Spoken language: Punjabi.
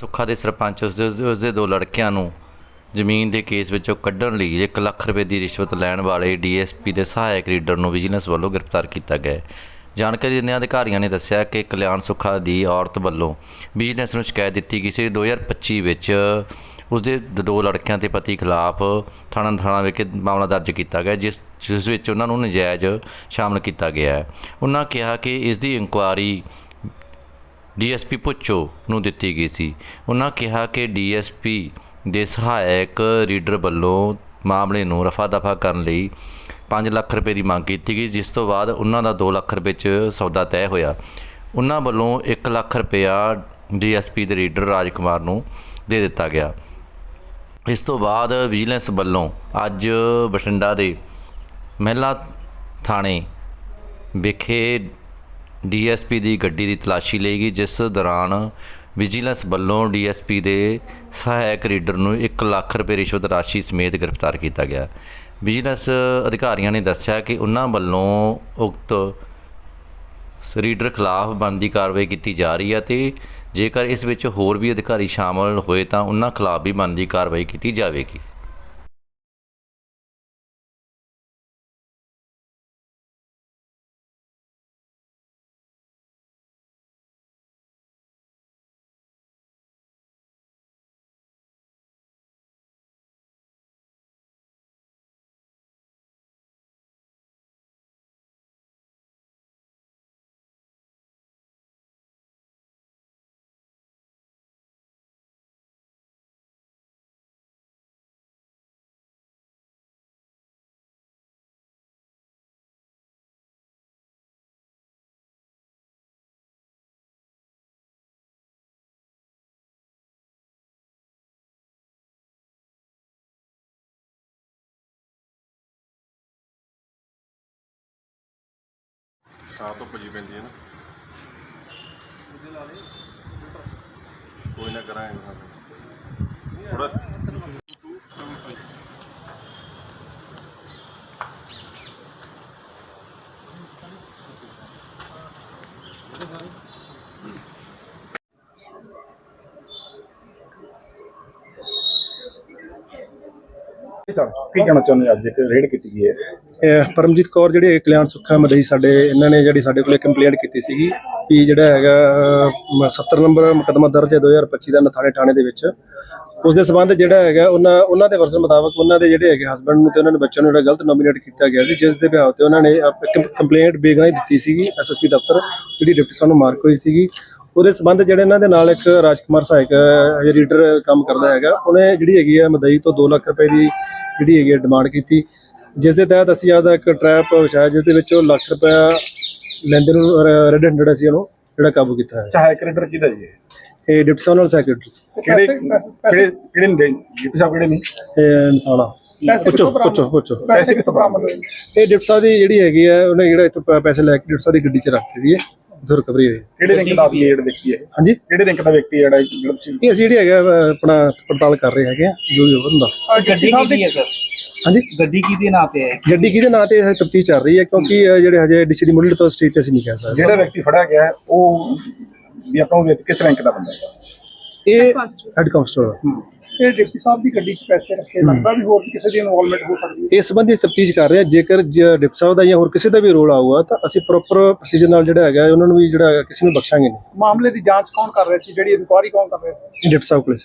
ਸੁੱਖਾ ਦੇ ਸਰਪੰਚ, ਉਸਦੇ ਉਸਦੇ ਦੋ ਲੜਕਿਆਂ ਨੂੰ ਜ਼ਮੀਨ ਦੇ ਕੇਸ ਵਿੱਚੋਂ ਕੱਢਣ ਲਈ 1 ਲੱਖ ਰੁਪਏ ਦੀ ਰਿਸ਼ਵਤ ਲੈਣ ਵਾਲੇ ਡੀਐਸਪੀ ਦੇ ਸਹਾਇਕ ਰੀਡਰ ਨੂੰ ਵਿਜੀਲੈਂਸ ਵੱਲੋਂ ਗ੍ਰਿਫਤਾਰ ਕੀਤਾ ਗਿਆ। ਜਾਣਕਾਰੀ ਦਿੰਦਿਆਂ ਅਧਿਕਾਰੀਆਂ ਨੇ ਦੱਸਿਆ ਕਿ ਕਲਿਆਣ ਸੁੱਖਾ ਦੀ ਔਰਤ ਵੱਲੋਂ ਵਿਜੀਲੈਂਸ ਨੂੰ ਸ਼ਿਕਾਇਤ ਦਿੱਤੀ ਗਈ ਸੀ। 2025 ਵਿੱਚ ਉਸਦੇ ਦ- ਦੋ ਲੜਕਿਆਂ ਤੇ ਪਤੀ ਖਿਲਾਫ ਥਾਣਾ ਥਾਣਾ ਵਿਖੇ ਮਾਮਲਾ ਦਰਜ ਕੀਤਾ ਗਿਆ, ਜਿਸ ਜਿਸ ਵਿੱਚ ਉਹਨਾਂ ਨੂੰ ਨਜਾਇਜ਼ ਸ਼ਾਮਲ ਕੀਤਾ ਗਿਆ ਹੈ। ਉਹਨਾਂ ਕਿਹਾ ਕਿ ਇਸ ਦੀ ਇਨਕੁਆਰੀ ਡੀਐਸਪੀ ਪੁੱਚੋ ਨੂੰ ਦਿੱਤੀ ਗਈ ਸੀ। ਉਹਨਾਂ ਕਿਹਾ ਕਿ ਡੀਐਸਪੀ ਦੇ ਸਹਾਇਕ ਰੀਡਰ ਵੱਲੋਂ ਮਾਮਲੇ ਨੂੰ ਰਫਾ ਦਫਾ ਕਰਨ ਲਈ 5 ਲੱਖ ਰੁਪਏ ਦੀ ਮੰਗ ਕੀਤੀ ਗਈ, ਜਿਸ ਤੋਂ ਬਾਅਦ ਉਹਨਾਂ ਦਾ 2 ਲੱਖ ਰੁਪਏ 'ਚ ਸੌਦਾ ਤੈਅ ਹੋਇਆ। ਉਹਨਾਂ ਵੱਲੋਂ 1 ਲੱਖ ਰੁਪਇਆ ਡੀਐਸਪੀ ਦੇ ਰੀਡਰ ਰਾਜਕੁਮਾਰ ਨੂੰ ਦੇ ਦਿੱਤਾ ਗਿਆ। ਇਸ ਤੋਂ ਬਾਅਦ ਵਿਜੀਲੈਂਸ ਵੱਲੋਂ ਅੱਜ ਬਠਿੰਡਾ ਦੇ ਮਹਿਲਾ ਥਾਣੇ ਵਿਖੇ ਡੀਐਸਪੀ ਦੀ ਗੱਡੀ ਦੀ ਤਲਾਸ਼ੀ ਲਈ ਗਈ, ਜਿਸ ਦੌਰਾਨ ਵਿਜੀਲੈਂਸ ਵੱਲੋਂ ਡੀਐਸਪੀ ਦੇ ਸਹਾਇਕ ਰੀਡਰ ਨੂੰ 1 ਲੱਖ ਰੁਪਏ ਰਿਸ਼ਵਤ ਰਾਸ਼ੀ ਸਮੇਤ ਗ੍ਰਿਫਤਾਰ ਕੀਤਾ ਗਿਆ। ਵਿਜੀਲੈਂਸ ਅਧਿਕਾਰੀਆਂ ਨੇ ਦੱਸਿਆ ਕਿ ਉਹਨਾਂ ਵੱਲੋਂ ਉਕਤ ਰੀਡਰ ਖਿਲਾਫ ਬਣਦੀ ਕਾਰਵਾਈ ਕੀਤੀ ਜਾ ਰਹੀ ਹੈ ਤੇ ਜੇਕਰ ਇਸ ਵਿੱਚ ਹੋਰ ਵੀ ਅਧਿਕਾਰੀ ਸ਼ਾਮਲ ਹੋਏ ਤਾਂ ਉਹਨਾਂ ਖਿਲਾਫ ਵੀ ਬਣਦੀ ਕਾਰਵਾਈ ਕੀਤੀ ਜਾਵੇਗੀ। ਤਾਂ ਧੁੱਪ ਜੀ ਪੈਂਦੀ ਹੈ ਨਾ। ਕੋਈ ਨਾ ਕਰਾਂਗੇ। ਥੋੜਾ ਸਰ ਕੀ ਕਹਿਣਾ ਚਾਹੁੰਦੇ ਹੋ? ਅੱਜ ਇੱਕ ਰੇਡ ਕੀਤੀ ਗਈ ਹੈ। ਪਰਮਜੀਤ ਕੌਰ ਜਿਹੜੇ ਕਲਿਆਣ ਸੁੱਖਾ ਮਦਈ ਸਾਡੇ ਇਹਨਾਂ ਨੇ ਜਿਹੜੀ ਸਾਡੇ ਕੋਲੇ ਕੰਪਲੇਂਟ ਕੀਤੀ ਸੀਗੀ ਕਿ ਜਿਹੜਾ ਹੈਗਾ ਅਹ, 70 ਨੰਬਰ ਮੁਕੱਦਮਾ ਦਰਜ ਹੈ 2025 ਦਾ ਨਥਾਣੇ ਥਾਣੇ ਦੇ ਵਿੱਚ। ਉਸ ਦੇ ਸਬੰਧ ਜਿਹੜਾ ਹੈਗਾ ਉਹਨਾਂ ਉਹਨਾਂ ਦੇ ਵਰਜ਼ਨ ਮੁਤਾਬਕ ਉਹਨਾਂ ਦੇ ਜਿਹੜੇ ਹੈਗੇ ਹਸਬੰਡ ਨੂੰ ਤੇ ਉਹਨਾਂ ਦੇ ਬੱਚਿਆਂ ਨੂੰ ਜਿਹੜਾ ਗਲਤ ਨੋਮੀਨੇਟ ਕੀਤਾ ਗਿਆ ਸੀ ਜਿਸ ਦੇ ਬਿਹਾਵ ਤੇ ਉਹਨਾਂ ਨੇ ਕੰਪਲੇਂਟ ਬੇਗਾਈ ਦਿੱਤੀ ਸੀਗੀ ਐਸਐਸਪੀ ਦਫ਼ਤਰ ਜਿਹੜੀ ਡਿਪਟੀ ਸਾਨੂੰ ਮਾਰਕ ਹੋਈ ਸੀਗੀ। ਉਹਦੇ ਸਬੰਧ ਜਿਹੜੇ ਇਹਨਾਂ ਦੇ ਨਾਲ ਇੱਕ ਰਾਜਕੁਮਾਰ ਸਹਾਇਕ ਰੀਡਰ ਕੰਮ ਕਰਦਾ ਹੈਗਾ ਉਹਨੇ ਜਿਹੜੀ ਹੈਗੀ ਹੈ ਮਦਈ ਤੋਂ 2 ਲੱਖ ਰੁਪਏ ਦੀ ਜਿਹੜੀ ਹੈਗੀ ਡਿਮਾਂਡ ਕੀਤੀ। ਜਿਸ ਦੇ ਤਹਿਤ ਅਸੀਂ ਆਦਾ ਇੱਕ ਟਰੈਪ ਵਿਛਾਇਆ ਜਿਸ ਦੇ ਵਿੱਚ ਉਹ ਲੱਖ ਰੁਪਇਆ ਲੈਂਦੇ ਨੂੰ ਰੈਡ ਹੈਂਡਡ ਅਸੀਂ ਉਹਨੂੰ ਜਿਹੜਾ ਕਾਬੂ ਕੀਤਾ ਹੈ ਸਹਾਇਕ ਰੇਡਰ ਕਿਹਦਾ ਜੀ? ਇਹ? ਇਹ ਡਿਪਸਨਲ ਸੈਕਟਰੀ ਕਿਹੜੇ ਕਿਹੜੇ ਕਿਹੜੇ ਨੇ ਜਿੱਥੇ ਸਾਹਿਬ ਕਿਹੜੇ ਨੇ? ਇਹ ਨਾਲਾ ਪੁੱਛੋ ਪੁੱਛੋ ਪੁੱਛੋ। ਪੈਸੇ ਕਿੱਥੋਂ ਬਰਾਮਦ ਹੋਏ? ਇਹ ਡਿਪਸਾ ਦੀ ਜਿਹੜੀ ਹੈਗੀ ਹੈ ਉਹਨੇ ਜਿਹੜਾ ਇੱਥੋਂ ਪ- ਪੈਸੇ ਲੈ ਕੇ ਡਿਪਸਾ ਦੀ ਗੱਡੀ 'ਚ ਰੱਖਤੀ ਸੀ ਰਿਕਵਰੀ ਹੋਈ ਕਿਹੜੇ ਰੈਂਕ ਦਾ ਰੇਡ ਦੇਖੀ ਹੈ ਹਾਂਜੀ? ਕਿਹੜੇ ਰੈਂਕ ਦਾ ਵਿਅਕਤੀ ਜਿਹੜਾ ਇਹ ਗਲਤ ਸੀ? ਇਹ ਅਸੀਂ ਜਿਹੜੀ ਹੈਗਾ ਅਹ, ਆਪਣਾ ਪੜਤਾਲ ਕਰ ਰਹੇ ਹੈਗੇ ਆ ਜੋ ਵੀ ਹੁੰਦਾ ਗੱਡੀ ਕਿਹਦੀ ਹੈ ਸਰ? ਹਾਂਜੀ? ਗੱਡੀ ਕਿਹਦੇ ਨਾਂ ਤੇ ਹੈ? ਗੱਡੀ ਕਿਹਦੇ ਨਾਂ ਤੇ ਤਫਤੀਸ਼ ਚੱਲ ਰਹੀ ਹੈ ਕਿਉਂਕਿ ਅਹ, ਜਿਹੜੇ ਹਜੇ ਡਿਸਟ੍ਰਿਕਟ ਮੁੱਢਲੇ ਤੋਂ ਸਟੇਜ ਤੇ ਅਸੀਂ ਨਹੀਂ ਕਹਿ ਸਕਦੇ। ਜਿਹੜਾ ਵਿਅਕਤੀ ਫੜਿਆ ਗਿਆ ਹੈ, ਉਹ ਵੀ ਆਪਾਂ ਉਹ ਵਿਅਕਤੀ ਕਿਸ ਰੈਂਕ ਦਾ ਬੰਦਾ ਹੈ? ਇਹ ਹੈਡ ਕਾਂਸਟੇਬਲ ਇਹ ਡਿਪਟੀ ਸਾਹਿਬ ਦੀ ਗੱਡੀ 'ਚ ਪੈਸੇ ਰੱਖੇ ਲੱਗਦਾ ਵੀ ਹੋਰ ਵੀ ਕਿਸੇ ਦੀ ਇਨਵੋਲਵਮੈਂਟ ਹੋ ਸਕਦੀ ਹੈ। ਇਸ ਸੰਬੰਧੀ ਤਫਤੀਸ਼ ਕਰ ਰਹੇ ਹਾਂ। ਜੇਕਰ ਡਿਪ ਸਾਹਿਬ ਦਾ ਜਾਂ ਹੋਰ ਕਿਸੇ ਦਾ ਵੀ ਰੋਲ ਆਊਗਾ ਤਾਂ ਅਸੀਂ ਪ੍ਰੋਪਰ ਪ੍ਰੋਸੀਜਰ ਨਾਲ ਜਿਹੜਾ ਹੈਗਾ ਉਹਨਾਂ ਨੂੰ ਵੀ ਜਿਹੜਾ ਹੈਗਾ ਕਿਸੇ ਨੂੰ ਬਖਸ਼ਾਂਗੇ ਨਹੀਂ। ਮਾਮਲੇ ਦੀ ਜਾਂਚ ਕੌਣ ਕਰ ਰਿਹਾ ਸੀ? ਜਿਹੜੀ ਇਨਕੁਆਇਰੀ ਕੌਣ ਕਰ ਰਿਹਾ ਸੀ? ਡਿਪ ਸਾਹਿਬ ਕੋਲ।